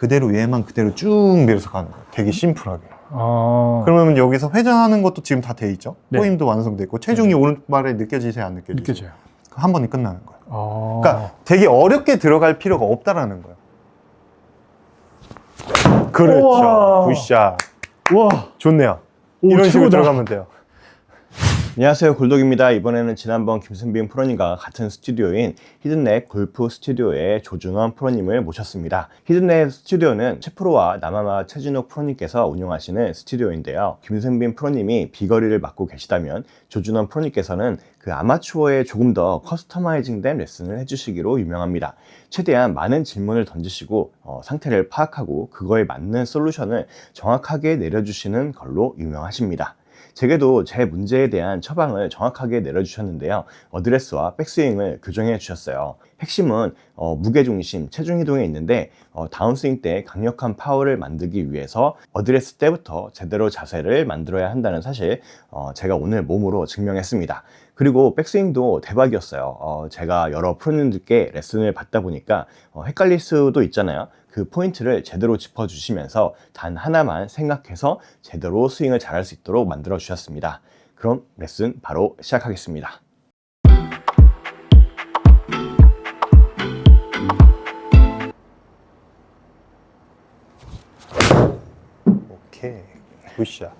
그대로 얘만 그대로 쭉 밀어서 가는 거예요. 되게 심플하게. 아. 그러면 여기서 회전하는 것도 지금 다 돼 있죠. 네. 꼬임도 완성돼 있고 체중이 오른발에 느껴지세요, 안 느껴지세요? 느껴져요. 한 번에 끝나는 거예요. 아. 그러니까 되게 어렵게 들어갈 필요가 없다라는 거예요. 그렇죠. 우와. 굿샷. 와. 좋네요. 오, 이런 식으로 최고다. 들어가면 돼요. 안녕하세요. 골독입니다. 이번에는 지난번 김승빈 프로님과 같은 스튜디오인 히든넷 골프 스튜디오의 조준원 프로님을 모셨습니다. 히든넷 스튜디오는 최프로와 남아마 최진욱 프로님께서 운영하시는 스튜디오인데요. 김승빈 프로님이 비거리를 맡고 계시다면 조준원 프로님께서는 그 아마추어에 조금 더 커스터마이징된 레슨을 해주시기로 유명합니다. 최대한 많은 질문을 던지시고 어, 상태를 파악하고 그거에 맞는 솔루션을 정확하게 내려주시는 걸로 유명하십니다 제게도 제 문제에 대한 처방을 정확하게 내려주셨는데요. 어드레스와 백스윙을 교정해 주셨어요. 핵심은 어, 무게중심, 체중 이동에 있는데 어, 다운스윙 때 강력한 파워를 만들기 위해서 어드레스 때부터 제대로 자세를 만들어야 한다는 사실 어, 제가 오늘 몸으로 증명했습니다. 그리고 백스윙도 대박이었어요. 어, 제가 여러 프로님들께 레슨을 받다 보니까 어, 헷갈릴 수도 있잖아요. 그 포인트를 제대로 짚어주시면서 단 하나만 생각해서 제대로 스윙을 잘할 수 있도록 만들어 주셨습니다. 그럼 레슨 바로 시작하겠습니다. 오케이. 굿샷.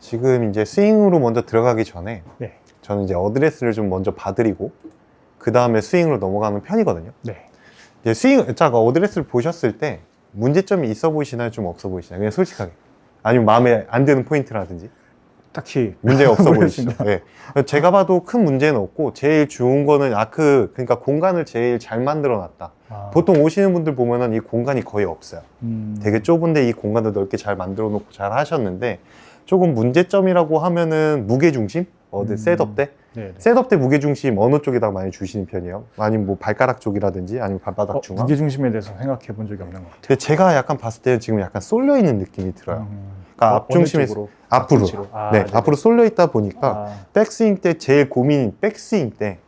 지금 이제 스윙으로 먼저 들어가기 전에 네. 저는 이제 어드레스를 좀 먼저 봐드리고 그 다음에 스윙으로 넘어가는 편이거든요. 네. 스윙, 자, 그 어드레스를 보셨을 때 문제점이 있어 보이시나요? 좀 없어 보이시나요? 그냥 솔직하게. 아니면 마음에 안 드는 포인트라든지 딱히 문제가 없어 보이시죠? 네. 제가 봐도 큰 문제는 없고 제일 좋은 거는 아크 그러니까 공간을 제일 잘 만들어 놨다. 아. 보통 오시는 분들 보면은 이 공간이 거의 없어요. 음. 되게 좁은데 이 공간도 넓게 잘 만들어 놓고 잘 하셨는데 조금 문제점이라고 하면은 무게 중심 어디 음. 셋업 때 네. 네. 셋업 때 무게 중심 어느 쪽에다 많이 주시는 편이에요? 아니면 뭐 발가락 쪽이라든지 아니면 발바닥 어, 중앙? 무게 중심에 대해서 생각해 본 적이 없는 것 같아요. 근데 제가 약간 봤을 때 지금 약간 쏠려 있는 느낌이 들어요. 음. 그러니까 어, 앞중심에서 어느 쪽으로? 앞으로. 앞뒤로. 아, 네, 네네. 앞으로 쏠려 있다 보니까 아, 백스윙 때 제일 고민인 백스윙 때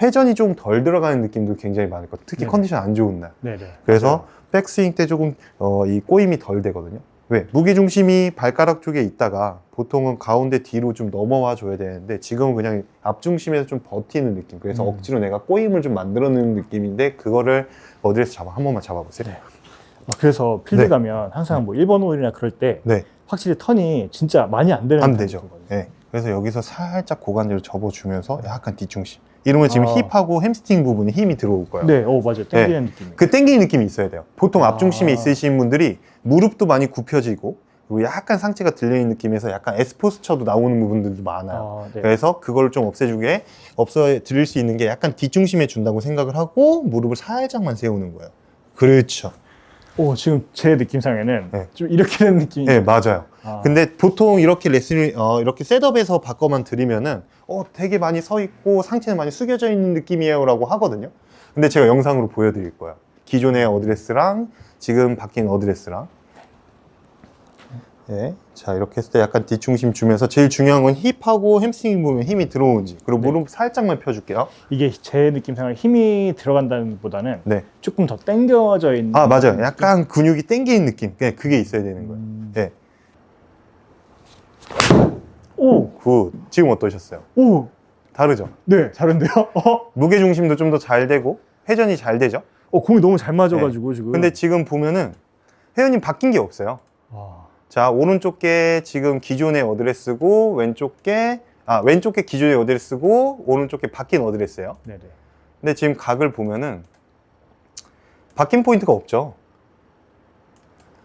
회전이 좀 덜 들어가는 느낌도 굉장히 많을 것 같아요. 특히 네네. 컨디션 안 좋은 날. 네네. 그래서 맞아요. 백스윙 때 조금 어, 이 꼬임이 덜 되거든요. 왜? 무게 중심이 발가락 쪽에 있다가 보통은 가운데 뒤로 좀 넘어와 줘야 되는데 지금은 그냥 앞중심에서 좀 버티는 느낌. 그래서 음. 억지로 내가 꼬임을 좀 만들어내는 느낌인데 그거를 어디에서 잡아 한 번만 잡아 보세요. 네. 아, 그래서 필드 네. 가면 항상 뭐 1번 홀이나 그럴 때 네, 확실히 턴이 진짜 많이 안 되는 안 되죠. 네. 그래서 여기서 살짝 고관절을 접어 주면서 약간 뒤중심. 이러면 지금 아. 힙하고 햄스트링 부분에 힘이 들어올 거예요. 네, 어 맞아요. 땡기는 느낌이. 그 땡기는 느낌이 있어야 돼요. 보통 아. 앞중심에 있으신 분들이 무릎도 많이 굽혀지고 그리고 약간 상체가 들리는 느낌에서 약간 에스포스처도 나오는 부분들도 많아요. 아, 네. 그래서 그걸 좀 없애주게 없어 드릴 수 있는 게 약간 뒤중심에 준다고 생각을 하고 무릎을 살짝만 세우는 거예요. 그렇죠. 오 지금 제 느낌상에는 네. 좀 이렇게 된 느낌이. 네, 맞아요. 아, 근데 보통 이렇게 레슨을 어, 이렇게 셋업에서 바꿔만 드리면은 어 되게 많이 서 있고 상체는 많이 숙여져 있는 느낌이에요 라고 하거든요. 근데 제가 영상으로 보여드릴 거예요. 기존의 어드레스랑 지금 바뀐 어드레스랑. 네, 자 이렇게 했을 때 약간 뒤중심 주면서 제일 중요한 건 힙하고 햄스트링 부분에 힘이 들어오는지 그리고 네. 무릎 살짝만 펴줄게요. 이게 제 느낌상에 힘이 들어간다는 보다는 네, 조금 더 당겨져 있는. 아 맞아요. 느낌? 약간 근육이 당기는 느낌. 네, 그게 있어야 되는 거예요. 음. 네, 오, 굿. 지금 어떠셨어요? 오, 다르죠? 네, 다른데요? 어, 무게 중심도 좀 더 잘 되고 회전이 잘 되죠. 어 공이 너무 잘 맞아가지고 지금. 근데 지금 보면은 회원님 바뀐 게 없어요. 아, 자 오른쪽 게 지금 기존의 어드레스고 왼쪽 게 아, 왼쪽 게 기존의 어드레스고 오른쪽 게 바뀐 어드레스예요. 네네. 근데 지금 각을 보면은 바뀐 포인트가 없죠.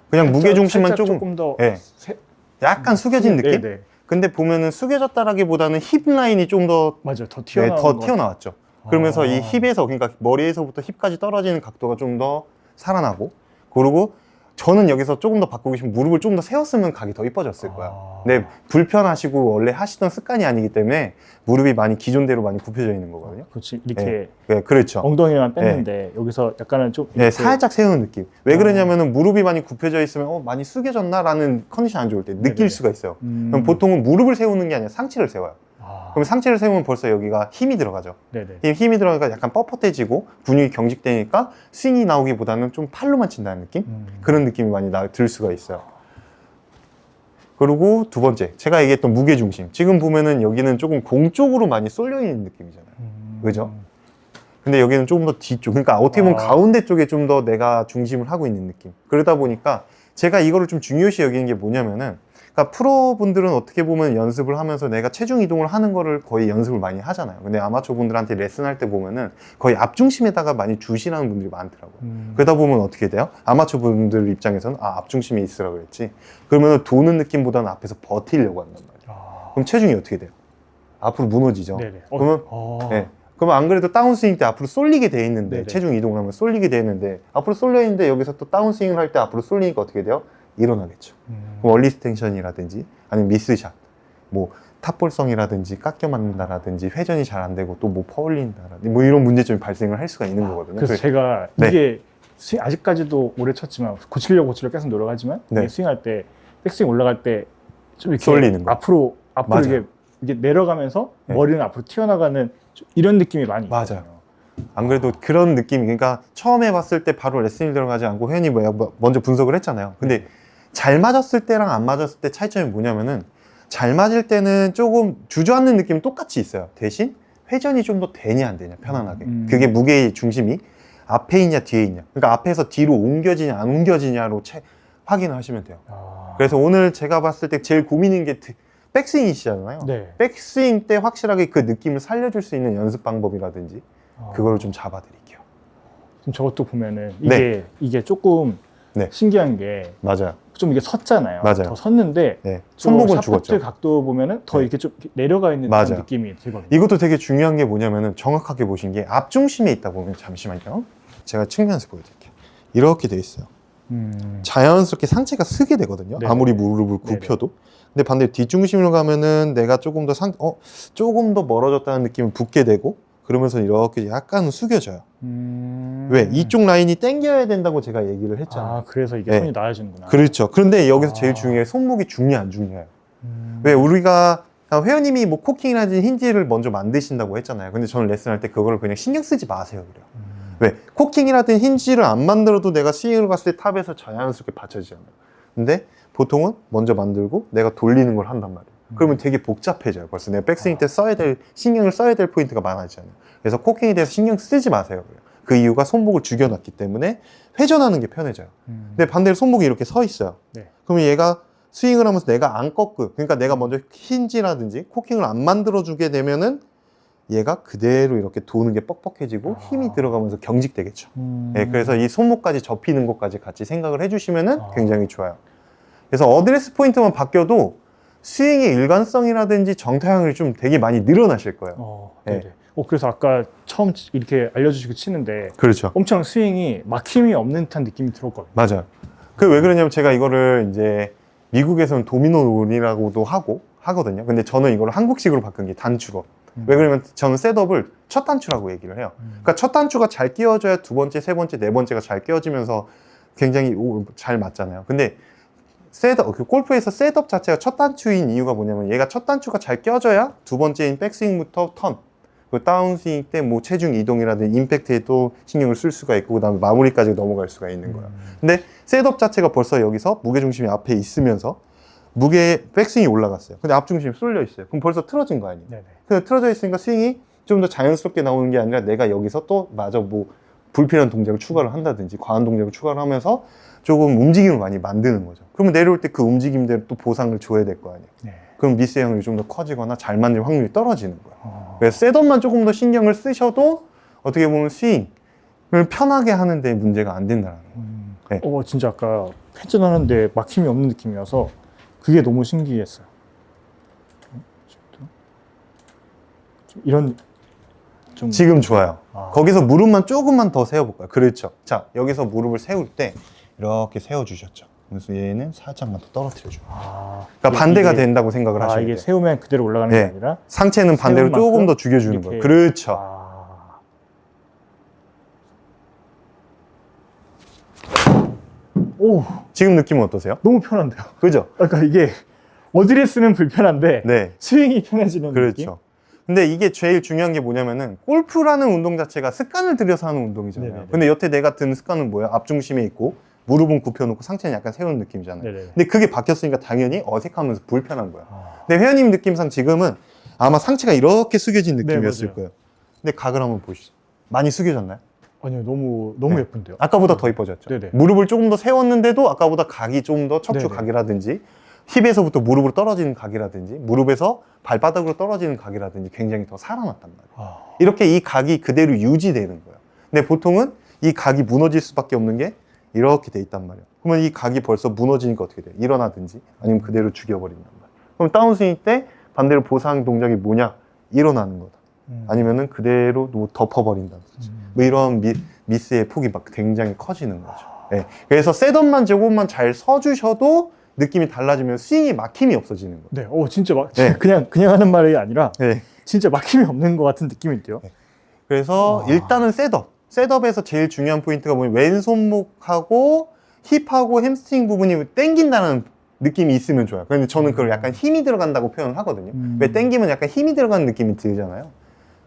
그냥 무게 중심만 살짝 조금, 조금 더. 예, 세- 약간 숙여진 네, 느낌. 네. 근데 보면은 숙여졌다라기보다는 힙 라인이 좀더 맞아요. 더 네, 튀어나온 더것 튀어나왔죠. 그러면서 아. 이 힙에서 그러니까 머리에서부터 힙까지 떨어지는 각도가 좀 더 살아나고 그리고 저는 여기서 조금 더 바꾸고 싶으면 무릎을 좀더 세웠으면 각이 더 이뻐졌을 거야. 아. 근데 불편하시고 원래 하시던 습관이 아니기 때문에 무릎이 많이 기존대로 많이 굽혀져 있는 거거든요. 그렇지 이렇게 네, 그렇죠. 엉덩이만 뺐는데 여기서 약간은 좀 네, 이렇게 살짝 세우는 느낌. 왜 어. 그러냐면은 무릎이 많이 굽혀져 있으면 어, 많이 숙여졌나라는 컨디션 안 좋을 때 느낄 네네네. 수가 있어요. 음. 그럼 보통은 무릎을 세우는 게 아니라 상체를 세워요. 아, 그럼 상체를 세우면 벌써 여기가 힘이 들어가죠. 네네. 이 힘이 들어가니까 약간 뻣뻣해지고 근육이 경직되니까 스윙이 나오기보다는 좀 팔로만 친다는 느낌? 음. 그런 느낌이 많이 나, 들 수가 있어요. 그리고 두 번째, 제가 얘기했던 무게 중심. 지금 보면은 여기는 조금 공 쪽으로 많이 쏠려 있는 느낌이잖아요. 음. 그죠? 근데 여기는 조금 더 뒤쪽. 그러니까 어떻게 보면 아. 가운데 쪽에 좀 더 내가 중심을 하고 있는 느낌. 그러다 보니까 제가 이거를 좀 중요시 여기는 게 뭐냐면은 그러니까 프로분들은 어떻게 보면 연습을 하면서 내가 체중 이동을 하는 거를 거의 연습을 많이 하잖아요. 근데 아마추어 분들한테 레슨할 때 보면은 거의 앞중심에다가 많이 주시라는 분들이 많더라고요. 음. 그러다 보면 어떻게 돼요? 아마추어 분들 입장에서는 아 앞중심이 있으라 그랬지. 그러면 도는 느낌보다는 앞에서 버티려고 한단 말이에요. 아. 그럼 체중이 어떻게 돼요? 앞으로 무너지죠. 네네. 어, 그러면- 어. 네. 그럼 안 그래도 다운스윙 때 앞으로 쏠리게 돼 있는데 네네. 체중 이동을 하면 쏠리게 돼 있는데 앞으로 쏠려 있는데 여기서 또 다운스윙을 할 때 앞으로 쏠리니까 어떻게 돼요? 일어나겠죠. 음. 원리 스텐션이라든지 아니면 미스샷, 뭐 탑볼성이라든지 깎여 맞는다라든지 회전이 잘 안 되고 또 뭐 퍼올린다라든지 뭐 이런 문제점이 발생을 할 수가 있는 거거든요. 그래서 그래서 제가 네. 이게 스윙, 아직까지도 오래 쳤지만 고치려고 고치려고 계속 노력하지만 네. 스윙할 때 백스윙 올라갈 때 좀 이렇게 쏠리는 거. 앞으로 앞으로. 이게 이게 내려가면서 네. 머리는 앞으로 튀어나가는 좀 이런 느낌이 많이 맞아요. 있거든요. 안 그래도 그런 느낌이 그러니까 처음에 봤을 때 바로 레슨이 들어가지 않고 회원이 뭐야 뭐 먼저 분석을 했잖아요. 근데 잘 맞았을 때랑 안 맞았을 때 차이점이 뭐냐면은 잘 맞을 때는 조금 주저앉는 느낌은 똑같이 있어요. 대신 회전이 좀 더 되냐 안 되냐 편안하게. 음. 그게 무게의 중심이 앞에 있냐 뒤에 있냐. 그러니까 앞에서 뒤로 옮겨지냐 안 옮겨지냐로 채, 확인을 하시면 돼요. 아. 그래서 오늘 제가 봤을 때 제일 고민인 게 드- 백스윙이시잖아요. 네. 백스윙 때 확실하게 그 느낌을 살려줄 수 있는 연습 방법이라든지 아. 그거를 좀 잡아드릴게요. 저것도 보면은 이게 이게 조금 네. 신기한 게좀 맞아요. 이게 섰잖아요. 맞아요. 더 섰는데 네. 또 손목은 죽었죠. 각도 보면은 더 네. 이렇게 좀 내려가 있는 맞아요. 그런 느낌이 들거든요. 이것도 되게 중요한 게 뭐냐면은 정확하게 보신 게 앞중심에 있다 보면 잠시만요. 제가 측면에서 보여드릴게요. 이렇게 돼 있어요. 음. 자연스럽게 상체가 쓰게 되거든요. 네네. 아무리 무릎을. 굽혀도. 근데 반대 로 뒷중심으로 가면은 내가 조금 더 상, 어, 조금 더 멀어졌다는 느낌을 붙게 되고 그러면서 이렇게 약간 숙여져요. 음. 왜? 이쪽 라인이 당겨야 된다고 제가 얘기를 했잖아요. 아 그래서 이게 네. 손이 나아지는구나. 그렇죠. 그런데 여기서 아. 제일 중요해. 손목이 중요, 안 중요해요. 음. 왜 우리가 아, 회원님이 뭐 코킹이라든지 힌지를 먼저 만드신다고 했잖아요. 근데 저는 레슨할 때 그거를 그냥 신경 쓰지 마세요. 그래요. 음. 왜? 코킹이라든 힌지를 안 만들어도 내가 스윙을 갔을 때 탑에서 자연스럽게 받쳐지잖아요. 근데 보통은 먼저 만들고 내가 돌리는 걸 한단 말이에요. 그러면 되게 복잡해져요. 벌써 내가 백스윙 때 써야 될, 신경을 써야 될 포인트가 많아지잖아요. 그래서 코킹에 대해서 신경 쓰지 마세요. 그래요. 그 이유가 손목을 죽여놨기 때문에 회전하는 게 편해져요. 음. 근데 반대로 손목이 이렇게 서 있어요. 네. 그러면 얘가 스윙을 하면서 내가 안 꺾고, 그러니까 내가 먼저 힌지라든지 코킹을 안 만들어 주게 되면은 얘가 그대로 이렇게 도는 게 뻑뻑해지고 아. 힘이 들어가면서 경직되겠죠. 음. 예, 그래서 이 손목까지 접히는 것까지 같이 생각을 해주시면은 아. 굉장히 좋아요. 그래서 어드레스 포인트만 바뀌어도 스윙의 일관성이라든지 정타향이 좀 되게 많이 늘어나실 거예요. 어, 네. 네 네. 어, 그래서 아까 처음 치- 이렇게 알려주시고 치는데 그렇죠. 엄청 스윙이 막힘이 없는 듯한 느낌이 들었거든요. 맞아요. 그 왜 그러냐면 제가 이거를 이제 미국에서는 도미노 롤이라고도 하고 하거든요. 근데 저는 이거를 한국식으로 바꾼 게 단추로. 음. 왜 그러냐면 저는 셋업을 첫 단추라고 얘기를 해요. 음. 그러니까 첫 단추가 잘 끼워져야 두 번째, 세 번째, 네 번째가 잘 끼워지면서 굉장히 오- 잘 맞잖아요. 근데 셋업, 그 골프에서 셋업 자체가 첫 단추인 이유가 뭐냐면 얘가 첫 단추가 잘 껴져야 두 번째인 백스윙부터 턴, 그 다운스윙 때 뭐 체중 이동이라든지 임팩트에도 신경을 쓸 수가 있고 그다음에 마무리까지 넘어갈 수가 있는 거예요. 음. 근데 셋업 자체가 벌써 여기서 무게 중심이 앞에 있으면서 무게 백스윙이 올라갔어요. 근데 앞중심이 쏠려 있어요. 그럼 벌써 틀어진 거 아니에요? 네네. 그 틀어져 있으니까 스윙이 좀 더 자연스럽게 나오는 게 아니라 내가 여기서 또 마저 뭐 불필요한 동작을 추가를 한다든지 과한 동작을 추가를 하면서 조금 움직임을 많이 만드는 거죠. 그러면 내려올 때 그 움직임대로 또 보상을 줘야 될 거 아니에요. 네. 그럼 미스 확률이 좀 더 커지거나 잘 맞는 확률이 떨어지는 거예요. 어. 그래서 셋업만 조금 더 신경을 쓰셔도 어떻게 보면 스윙을 편하게 하는데 문제가 안 된다는 거예요. 음. 네. 어, 진짜 아까 회전 하는데 막힘이 없는 느낌이어서 그게 너무 신기했어요. 좀 이런 좀 지금 좋아요. 아. 거기서 무릎만 조금만 더 세워볼까요? 그렇죠. 자, 여기서 무릎을 세울 때 이렇게 세워주셨죠. 그래서 얘는 살짝만 더 떨어뜨려줘요. 아, 그러니까 이게- 반대가 이게- 된다고 생각을 아, 하셔야 이게 돼요. 세우면 그대로 올라가는 네. 게 아니라 상체는 반대로 조금 더 죽여주는 이렇게- 거예요. 그렇죠. 아. 오, 지금 느낌은 어떠세요? 너무 편한데요. 그죠? 그러니까 이게 어드레스는 불편한데 네. 스윙이 편해지는 느낌. 그렇죠. 근데 이게 제일 중요한 게 뭐냐면은 골프라는 운동 자체가 습관을 들여서 하는 운동이잖아요. 네네네. 근데 여태 내가 든 습관은 뭐야? 앞중심에 있고 무릎은 굽혀놓고 상체는 약간 세우는 느낌이잖아요. 네네. 근데 그게 바뀌었으니까 당연히 어색하면서 불편한 거야. 아, 근데 회원님 느낌상 지금은 아마 상체가 이렇게 숙여진 네, 느낌이었을 맞아요. 거예요. 근데 각을 한번 보시죠. 많이 숙여졌나요? 아니요 너무 너무 네. 예쁜데요. 아까보다 더 이뻐졌죠. 네네. 무릎을 조금 더 세웠는데도 아까보다 각이 좀 더 척추 네네. 각이라든지 힙에서부터 무릎으로 떨어지는 각이라든지 무릎에서 발바닥으로 떨어지는 각이라든지 굉장히 더 살아났단 말이에요. 아, 이렇게 이 각이 그대로 유지되는 거예요. 근데 보통은 이 각이 무너질 수밖에 없는 게 이렇게 돼 있단 말이에요. 그러면 이 각이 벌써 무너지니까 어떻게 돼요? 일어나든지 아니면 그대로 죽여버린단 말이에요. 그럼 다운스윙 때 반대로 보상 동작이 뭐냐? 일어나는 거다. 음. 아니면은 그대로 뭐 덮어버린다든지. 음. 뭐 이런 미, 미스의 폭이 막 굉장히 커지는 거죠. 예. 그래서 셋업만 조금만 잘 서주셔도 느낌이 달라지면 스윙이 막힘이 없어지는 거예요. 네, 오 진짜 막 네. 그냥 그냥 하는 말이 아니라 예. 진짜 막힘이 없는 것 같은 느낌인데요. 그래서 와. 일단은 셋업. 셋업에서 제일 중요한 포인트가 뭐냐면 왼손목하고 힙하고 햄스트링 부분이 땡긴다는 느낌이 있으면 좋아요. 근데 저는 그걸 약간 힘이 들어간다고 표현을 하거든요. 음. 왜 땡기면 약간 힘이 들어가는 느낌이 들잖아요.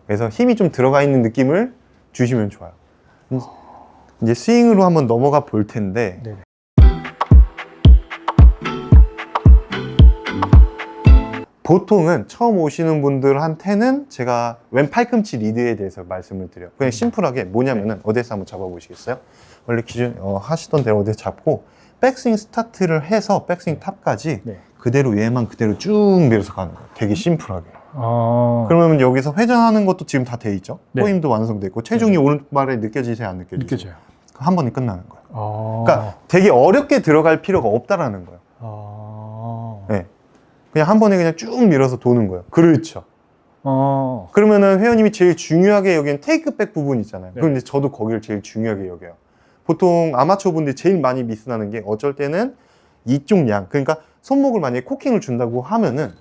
그래서 힘이 좀 들어가 있는 느낌을 주시면 좋아요. 이제 스윙으로 한번 넘어가 볼 텐데 네. 보통은 처음 오시는 분들한테는 제가 왼 팔꿈치 리드에 대해서 말씀을 드려요. 그냥 심플하게 뭐냐면은 어디에서 한번 잡아보시겠어요? 원래 기존 어, 하시던 대로 어디서 잡고 백스윙 스타트를 해서 백스윙 탑까지 네. 그대로 얘만 그대로 쭉 밀어서 가는 거예요. 되게 심플하게. 아, 그러면 여기서 회전하는 것도 지금 다 돼 있죠? 네. 꼬임도 완성돼 있고 체중이 오른발에 느껴지세요? 안 느껴지세요? 느껴져요. 한 번에 끝나는 거예요. 아, 그러니까 되게 어렵게 들어갈 필요가 없다라는 거예요. 아, 네. 그냥 한 번에 그냥 쭉 밀어서 도는 거예요. 그렇죠. 아, 그러면은 회원님이 제일 중요하게 여기는 테이크백 부분 있잖아요. 네. 그런데 저도 거기를 제일 중요하게 여겨요. 보통 아마추어 분들이 제일 많이 미스나는 게 어쩔 때는 이쪽 양, 그러니까 손목을 만약에 코킹을 준다고 하면은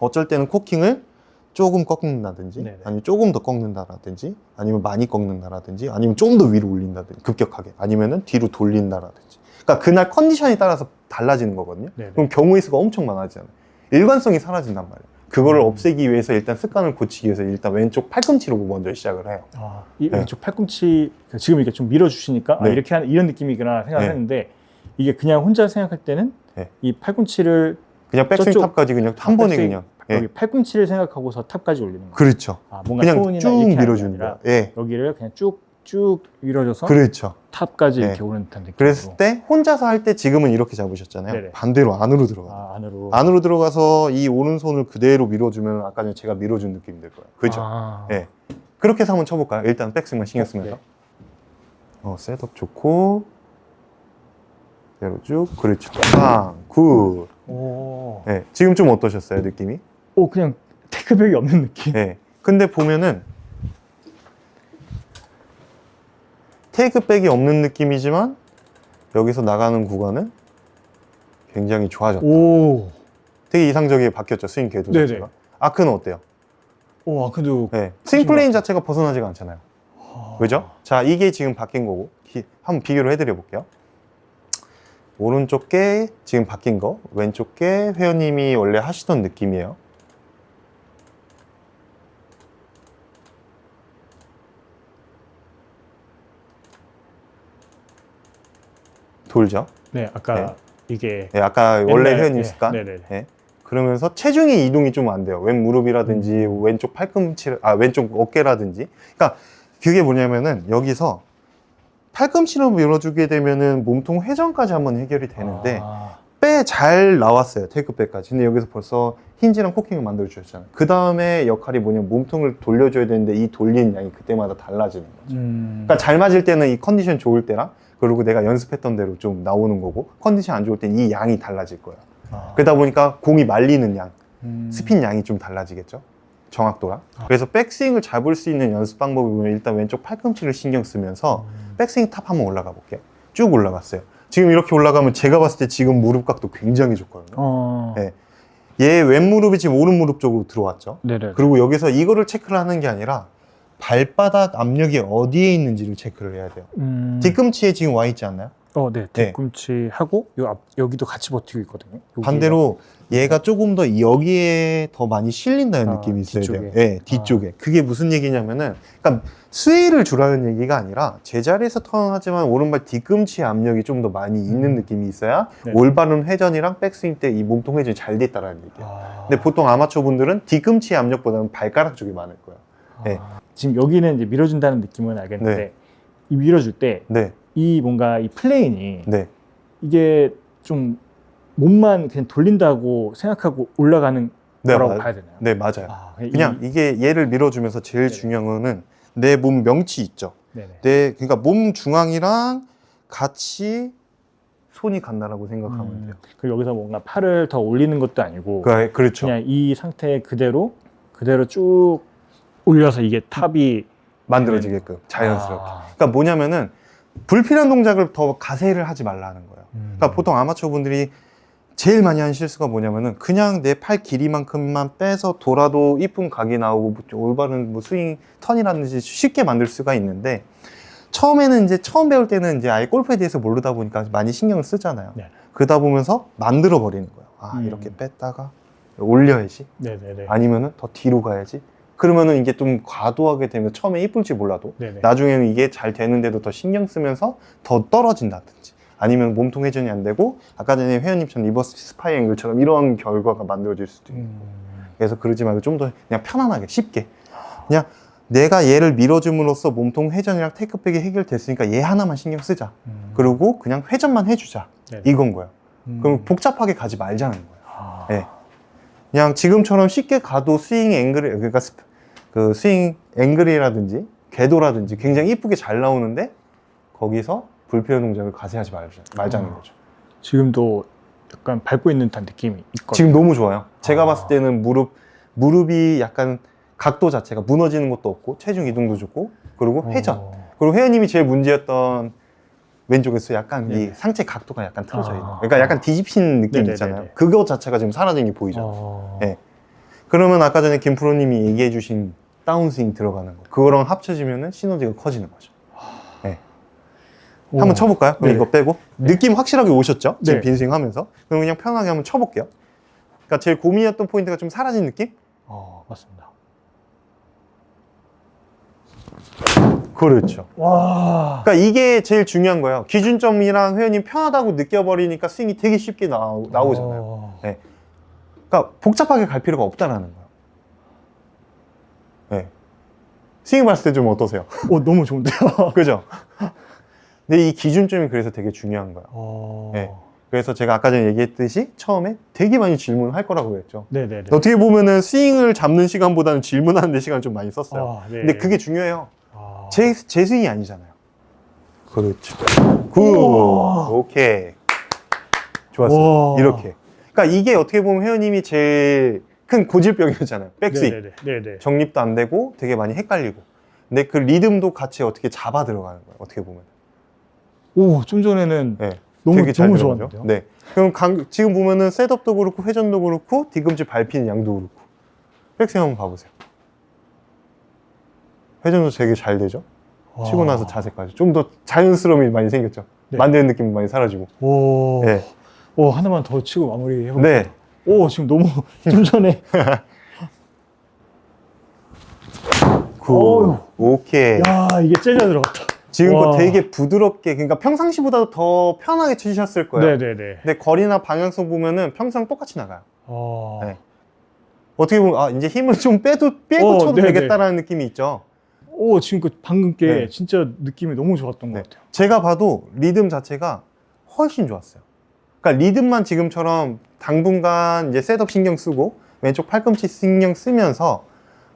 어쩔 때는 코킹을 조금 꺾는다든지 네네. 아니면 조금 더 꺾는다라든지 아니면 많이 꺾는다라든지 아니면 좀 더 위로 올린다든지 급격하게 아니면은 뒤로 돌린다라든지 그러니까 그날 컨디션에 따라서 달라지는 거거든요. 네네. 그럼 경우의 수가 엄청 많아지잖아요. 일관성이 사라진단 말이에요. 그거를 음. 없애기 위해서 일단 습관을 고치기 위해서 일단 왼쪽 팔꿈치로 먼저 시작을 해요. 아, 이 네. 왼쪽 팔꿈치 그 지금 이렇게 좀 밀어주시니까 아, 네. 이렇게 하는 이런 느낌이구나 생각했는데 이게 그냥 혼자 생각할 때는 네. 이 팔꿈치를 그냥 백스윙 저쪽- 탑까지 그냥 한 아, 번에 백스윙- 그냥. 예. 여기 팔꿈치를 생각하고서 탑까지 올리는 거예요. 그렇죠. 아, 뭔가 그냥 쭉 이렇게 하는 게 밀어주는 아니라 거야. 예. 여기를 그냥 쭉 쭉 밀어줘서 그렇죠. 탑까지 네. 이렇게 오는 듯한 느낌으로. 그랬을 때 혼자서 할 때 지금은 이렇게 잡으셨잖아요. 네네. 반대로 안으로 들어가. 아, 안으로. 안으로 들어가서 이 오른손을 그대로 밀어주면 아까 전에 제가 밀어준 느낌이 들 거예요. 그죠? 아, 예. 그렇게 해서 한번 쳐볼까요? 일단 백스윙만 신경 쓰면서. 네. 어, 셋업 좋고. 그대로 쭉. 그렇죠. 빵. 굿. 오. 예. 지금 좀 어떠셨어요, 느낌이? 오, 그냥 테크백이 없는 느낌. 예. 근데 보면은 테이크백이 없는 느낌이지만 여기서 나가는 구간은 굉장히 좋아졌다. 오. 되게 이상적이게 바뀌었죠, 스윙 궤도 네네. 자체가. 아크는 어때요? 오, 아, 근데 네. 스윙 플레인 자체가 벗어나지가 않잖아요. 아, 그죠? 자, 이게 지금 바뀐 거고, 기- 한번 비교를 해드려 볼게요. 오른쪽 게 지금 바뀐 거, 왼쪽 게 회원님이 원래 하시던 느낌이에요. 돌죠? 네, 아까 네. 이게 네, 아까 원래 옛날- 회원님 네, 습관. 네네. 네. 그러면서 체중의 이동이 좀 안 돼요. 왼 무릎이라든지 음. 왼쪽 팔꿈치, 아 왼쪽 어깨라든지. 그러니까 그게 뭐냐면은 여기서 팔꿈치로 밀어주게 되면은 몸통 회전까지 한번 해결이 되는데 아, 배 잘 나왔어요 테이크백까지. 근데 여기서 벌써 힌지랑 코킹을 만들어 주셨잖아요. 그 다음에 역할이 뭐냐면 몸통을 돌려줘야 되는데 이 돌리는 양이 그때마다 달라지는 거죠. 음, 그러니까 잘 맞을 때는 이 컨디션 좋을 때랑 그리고 내가 연습했던 대로 좀 나오는 거고 컨디션 안 좋을 때는 이 양이 달라질 거예요. 아, 그러다 보니까 공이 말리는 양, 음, 스핀 양이 좀 달라지겠죠. 정확도랑. 아. 그래서 백스윙을 잡을 수 있는 연습 방법이 보면 일단 왼쪽 팔꿈치를 신경 쓰면서 음, 백스윙 탑 한번 올라가 볼게요. 쭉 올라갔어요. 지금 이렇게 올라가면 제가 봤을 때 지금 무릎 각도 굉장히 좋거든요. 어, 네. 얘 왼무릎이 지금 오른무릎 쪽으로 들어왔죠. 네네. 그리고 여기서 이거를 체크를 하는 게 아니라 발바닥 압력이 어디에 있는지를 체크를 해야 돼요. 음, 뒤꿈치에 지금 와 있지 않나요? 어, 네. 뒤꿈치 하고 요 앞, 여기도 같이 버티고 있거든요. 여기가. 반대로 얘가 조금 더 여기에 더 많이 실린다는 아, 느낌이 있어야 뒤쪽에. 돼요. 네, 뒤쪽에. 그게 무슨 얘기냐면은, 그러니까 스웨이를 주라는 얘기가 아니라 제자리에서 턴하지만 오른발 뒤꿈치 압력이 좀 더 많이 있는 음. 느낌이 있어야 네. 올바른 회전이랑 백스윙 때 이 몸통 회전이 잘 됐다라는 얘기예요. 아. 근데 보통 아마추어 분들은 뒤꿈치 압력보다는 발가락 쪽이 많을 거예요. 네. 아. 지금 여기는 이제 밀어준다는 느낌은 알겠는데 네. 이 밀어줄 때이 네, 뭔가 이 플레인이 네, 이게 좀 몸만 그냥 돌린다고 생각하고 올라가는 네, 거라고 맞- 봐야 되나요? 네 맞아요. 아, 그냥 이, 이게 얘를 밀어주면서 제일 네네. 중요한 거는 내 몸 명치 있죠. 네네. 내 그러니까 몸 중앙이랑 같이 손이 간다라고 생각하면 음, 돼요. 그리고 여기서 뭔가 팔을 더 올리는 것도 아니고 그, 그렇죠. 그냥 이 상태 그대로 그대로 쭉 올려서 이게 탑이 만들어지게끔 자연스럽게. 아, 그러니까 뭐냐면은 불필요한 동작을 더 가세를 하지 말라는 거예요. 음. 그러니까 보통 아마추어 분들이 제일 많이 하는 실수가 뭐냐면은 그냥 내 팔 길이만큼만 빼서 돌아도 이쁜 각이 나오고 뭐 올바른 뭐 스윙 턴이라든지 쉽게 만들 수가 있는데 처음에는 이제 처음 배울 때는 이제 아예 골프에 대해서 모르다 보니까 많이 신경을 쓰잖아요. 네. 그러다 보면서 만들어 버리는 거예요. 아 음. 이렇게 뺐다가 올려야지. 네네네. 아니면은 더 뒤로 가야지. 그러면은 이게 좀 과도하게 되면 처음에 이쁠지 몰라도 네네. 나중에는 이게 잘 되는데도 더 신경 쓰면서 더 떨어진다든지 아니면 몸통 회전이 안 되고 아까 전에 회원님처럼 리버스 스파이 앵글처럼 이런 결과가 만들어질 수도 있고 음. 그래서 그러지 말고 좀 더 그냥 편안하게 쉽게 그냥 내가 얘를 밀어줌으로써 몸통 회전이랑 테이크백이 해결됐으니까 얘 하나만 신경 쓰자 음. 그리고 그냥 회전만 해주자 네네. 이건 거예요 음. 그럼 복잡하게 가지 말자는 거예요 아. 네. 그냥 지금처럼 쉽게 가도 스윙 앵글이 그러니까 스- 그 스윙 앵글이라든지 궤도라든지 굉장히 이쁘게 잘 나오는데 거기서 불필요한 동작을 가세하지 말자, 말자는 아. 거죠. 지금도 약간 밟고 있는 듯한 느낌이 있거든요. 지금 너무 좋아요. 제가 아. 봤을 때는 무릎 무릎이 약간 각도 자체가 무너지는 것도 없고 체중 이동도 좋고 그리고 회전 어. 그리고 회원님이 제일 문제였던 왼쪽에서 약간 이 네네. 상체 각도가 약간 틀어져 있는 아. 그러니까 약간 뒤집히는 느낌 네네네네. 있잖아요. 그거 자체가 지금 사라진 게 보이죠. 어. 네. 그러면 아까 전에 김 프로님이 얘기해 주신 다운스윙 들어가는 거 그거랑 합쳐지면 시너지가 커지는 거죠 우와. 한번 쳐볼까요? 그럼 네. 이거 빼고 느낌 확실하게 오셨죠? 지금 네. 빈스윙 하면서 그럼 그냥 편하게 한번 쳐볼게요 그러니까 제일 고민이었던 포인트가 좀 사라진 느낌? 어, 맞습니다. 그렇죠 와. 그러니까 이게 제일 중요한 거예요 기준점이랑 회원님 편하다고 느껴버리니까 스윙이 되게 쉽게 나오, 나오잖아요 어. 네. 그러니까 복잡하게 갈 필요가 없다라는 거예요 네. 스윙 봤을 때 좀 어떠세요? 어, 너무 좋은데요. 그죠? 근데 이 기준점이 그래서 되게 중요한 거예요. 어. 네. 그래서 제가 아까 전에 얘기했듯이 처음에 되게 많이 질문할 거라고 그랬죠. 네네네. 어떻게 보면은 스윙을 잡는 시간보다는 질문하는 데 시간을 좀 많이 썼어요. 아, 네. 근데 그게 중요해요. 아. 제, 제 스윙이 아니잖아요. 그렇죠. 굿. 우와. 오케이. 좋았어요. 우와. 이렇게. 그러니까 이게 어떻게 보면 회원님이 제일 큰 고질병이었잖아요. 백스윙. 네네네. 네네. 정립도 안 되고 되게 많이 헷갈리고. 근데 그 리듬도 같이 어떻게 잡아 들어가는 거예요. 어떻게 보면. 오, 좀 전에는 네. 너무 되게 잘 너무 들어가죠. 좋았는데요. 네. 그럼 강- 지금 보면은 셋업도 그렇고 회전도 그렇고 뒤꿈치 밟히는 양도 그렇고 백스윙 한번 봐보세요. 회전도 되게 잘 되죠. 치고 와. 나서 자세까지 좀 더 자연스러움이 많이 생겼죠. 네. 만드는 느낌 많이 사라지고. 오. 네. 오, 하나만 더 치고 마무리 해볼게요. 네. 오, 지금 너무 좀 전에 굿. 어휴. 오케이. 야, 이게 째려 들어갔다. 지금 거 와. 되게 부드럽게 그러니까 평상시보다 더 편하게 치셨을 거예요. 네네네. 근데 거리나 방향성 보면은 평상 똑같이 나가요. 어. 네. 어떻게 보면 아 이제 힘을 좀 빼도 빼고 어, 쳐도 네네. 되겠다라는 느낌이 있죠. 오, 지금 그 방금 게 네. 진짜 느낌이 너무 좋았던 네. 것 같아요. 제가 봐도 리듬 자체가 훨씬 좋았어요. 그러니까 리듬만 지금처럼 당분간 이제 셋업 신경 쓰고 왼쪽 팔꿈치 신경 쓰면서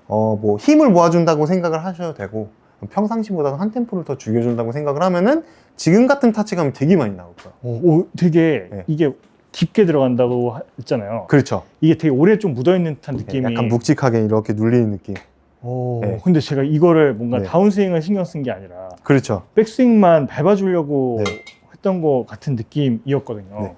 어 뭐 힘을 모아준다고 생각을 하셔도 되고 평상시보다는 한 템포를 더 죽여준다고 생각을 하면은 지금 같은 타치감이 되게 많이 나올 거예요. 오, 오, 되게 네. 이게 깊게 들어간다고 하- 했잖아요. 그렇죠. 이게 되게 오래 좀 묻어있는 듯한 느낌이. 약간 묵직하게 이렇게 눌리는 느낌. 오, 네. 근데 제가 이거를 뭔가 네. 다운스윙을 신경 쓴 게 아니라 그렇죠. 백스윙만 밟아주려고 네. 했던 것 같은 느낌이었거든요. 네.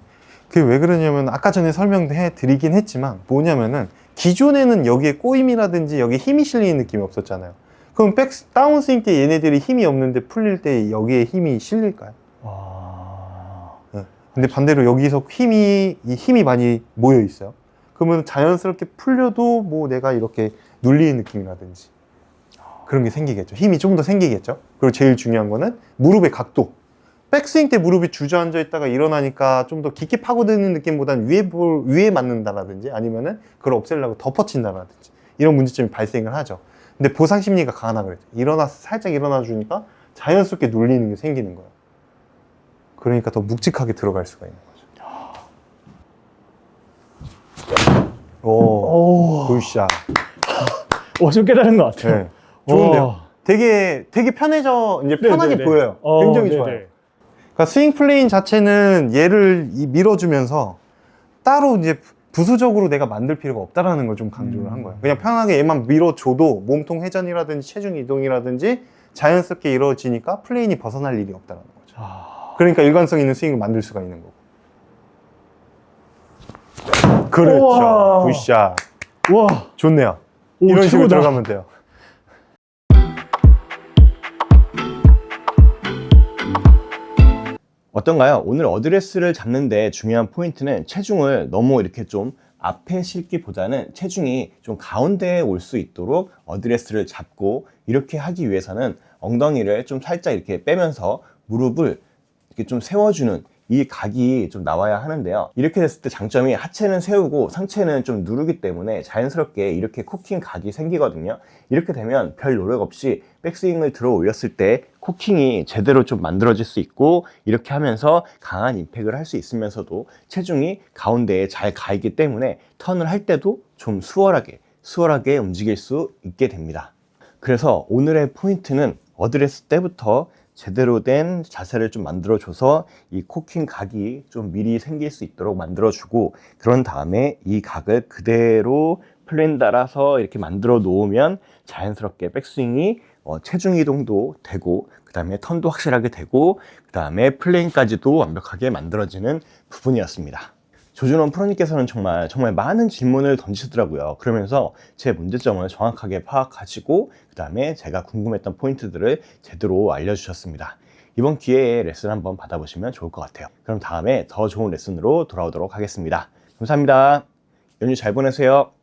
그게 왜 그러냐면 아까 전에 설명해 드리긴 했지만 뭐냐면은 기존에는 여기에 꼬임이라든지 여기 힘이 실리는 느낌이 없었잖아요. 그럼 백 다운스윙 때 얘네들이 힘이 없는데 풀릴 때 여기에 힘이 실릴까요? 아... 근데 반대로 여기서 힘이 이 힘이 많이 모여 있어요. 그러면 자연스럽게 풀려도 뭐 내가 이렇게 눌리는 느낌이라든지 그런 게 생기겠죠. 힘이 좀더 생기겠죠. 그리고 제일 중요한 거는 무릎의 각도. 백스윙 때 무릎이 주저앉아 있다가 일어나니까 좀 더 깊게 파고드는 느낌보다는 위에 볼 위에 맞는다라든지 아니면은 그걸 없애려고 덮어친다라든지 이런 문제점이 발생을 하죠. 근데 보상 심리가 강하다 그랬죠. 일어나 살짝 일어나 주니까 자연스럽게 눌리는 게 생기는 거예요. 그러니까 더 묵직하게 들어갈 수가 있는 거죠. 오, 오, 굿샷. 어, 좀 깨달은 것 같아요. 네. 좋은데요. 와. 되게 되게 편해져 이제 편하게 네네네. 보여요. 어, 굉장히 네네. 좋아요. 그러니까 스윙 플레인 자체는 얘를 이 밀어주면서 따로 이제 부수적으로 내가 만들 필요가 없다라는 걸 좀 강조를 한 음. 거예요. 그냥 편하게 얘만 밀어줘도 몸통 회전이라든지 체중 이동이라든지 자연스럽게 이루어지니까 플레인이 벗어날 일이 없다라는 거죠. 아, 그러니까 일관성 있는 스윙을 만들 수가 있는 거고. 그렇죠. 우와. 굿샷. 와, 좋네요. 오, 이런 식으로 최고다. 들어가면 돼요. 어떤가요? 오늘 어드레스를 잡는데 중요한 포인트는 체중을 너무 이렇게 좀 앞에 실기보다는 체중이 좀 가운데에 올 수 있도록 어드레스를 잡고 이렇게 하기 위해서는 엉덩이를 좀 살짝 이렇게 빼면서 무릎을 이렇게 좀 세워주는 이 각이 좀 나와야 하는데요. 이렇게 됐을 때 장점이 하체는 세우고 상체는 좀 누르기 때문에 자연스럽게 이렇게 코킹 각이 생기거든요. 이렇게 되면 별 노력 없이 백스윙을 들어 올렸을 때 코킹이 제대로 좀 만들어질 수 있고 이렇게 하면서 강한 임팩을 할 수 있으면서도 체중이 가운데에 잘 가 있기 때문에 턴을 할 때도 좀 수월하게 수월하게 움직일 수 있게 됩니다. 그래서 오늘의 포인트는 어드레스 때부터 제대로 된 자세를 좀 만들어줘서 이 코킹 각이 좀 미리 생길 수 있도록 만들어주고 그런 다음에 이 각을 그대로 플랜 따라서 이렇게 만들어 놓으면 자연스럽게 백스윙이 어, 체중 이동도 되고 그 다음에 턴도 확실하게 되고 그 다음에 플레인까지도 완벽하게 만들어지는 부분이었습니다. 조준원 프로님께서는 정말 정말 많은 질문을 던지시더라고요. 그러면서 제 문제점을 정확하게 파악하시고 그 다음에 제가 궁금했던 포인트들을 제대로 알려주셨습니다. 이번 기회에 레슨 한번 받아보시면 좋을 것 같아요. 그럼 다음에 더 좋은 레슨으로 돌아오도록 하겠습니다. 감사합니다. 연휴 잘 보내세요.